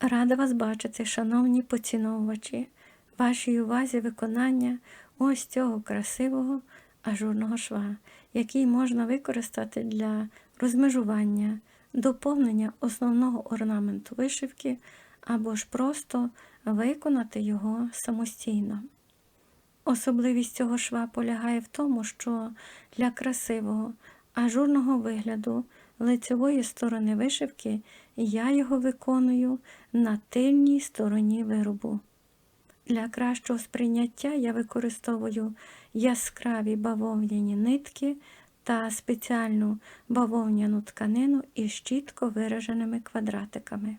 Рада вас бачити, шановні поціновувачі, вашій увазі виконання ось цього красивого ажурного шва, який можна використати для розмежування, доповнення основного орнаменту вишивки або ж просто виконати його самостійно. Особливість цього шва полягає в тому, що для красивого ажурного вигляду лицевої сторони вишивки я його виконую на тильній стороні виробу. Для кращого сприйняття я використовую яскраві бавовняні нитки та спеціальну бавовняну тканину із чітко вираженими квадратиками.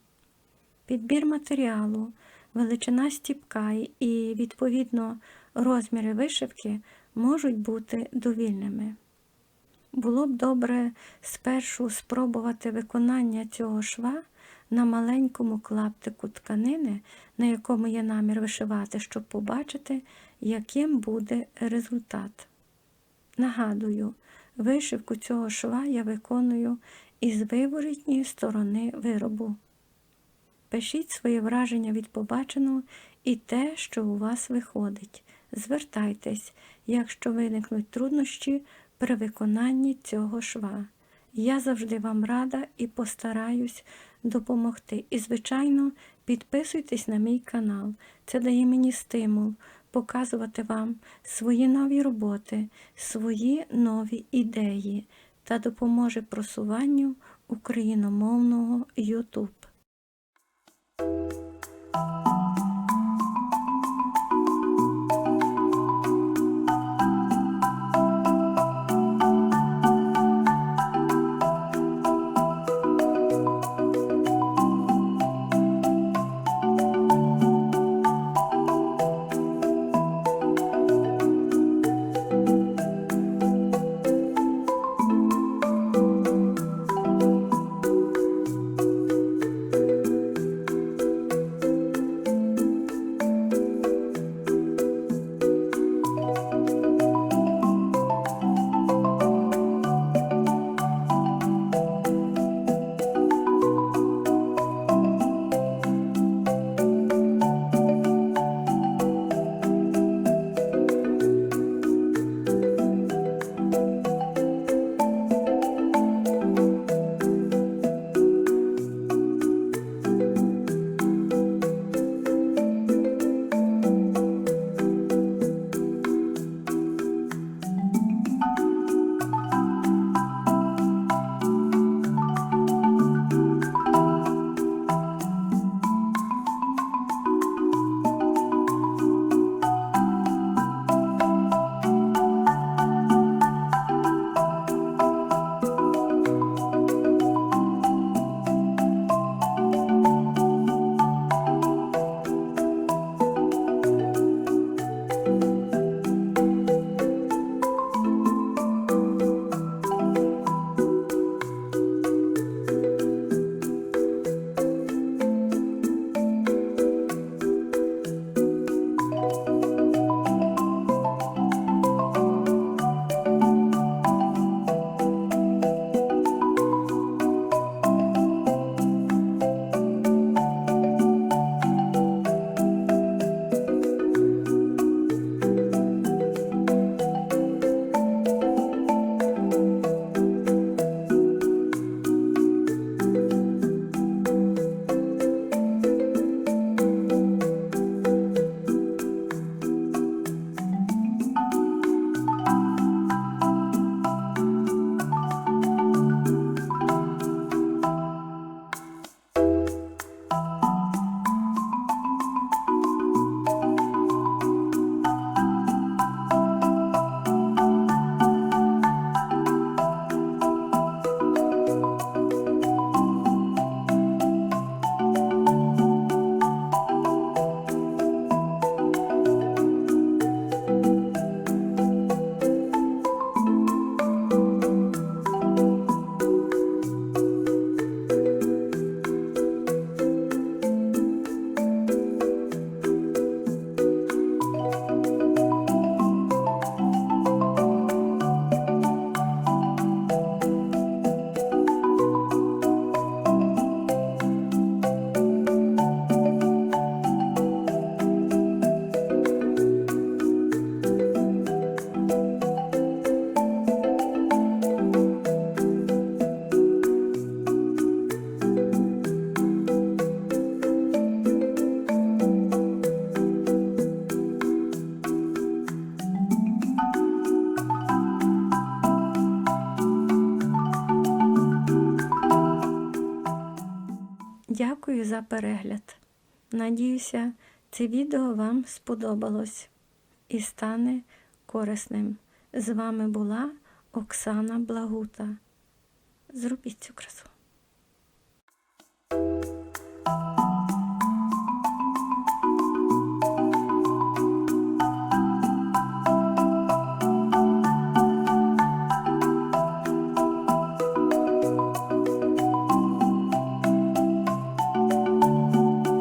Підбір матеріалу, величина стіпка і, відповідно, розміри вишивки можуть бути довільними. Було б добре спершу спробувати виконання цього шва на маленькому клаптику тканини, на якому є намір вишивати, щоб побачити, яким буде результат. Нагадую, вишивку цього шва я виконую із виворітньої сторони виробу. Пишіть свої враження від побаченого і те, що у вас виходить. Звертайтесь, якщо виникнуть труднощі при виконанні цього шва. Я завжди вам рада і постараюсь допомогти. І, звичайно, підписуйтесь на мій канал. Це дає мені стимул показувати вам свої нові роботи, свої нові ідеї та допоможе просуванню україномовного YouTube. Дякую за перегляд. Надіюся, це відео вам сподобалось і стане корисним. З вами була Оксана Благута. Зробіть цю красу.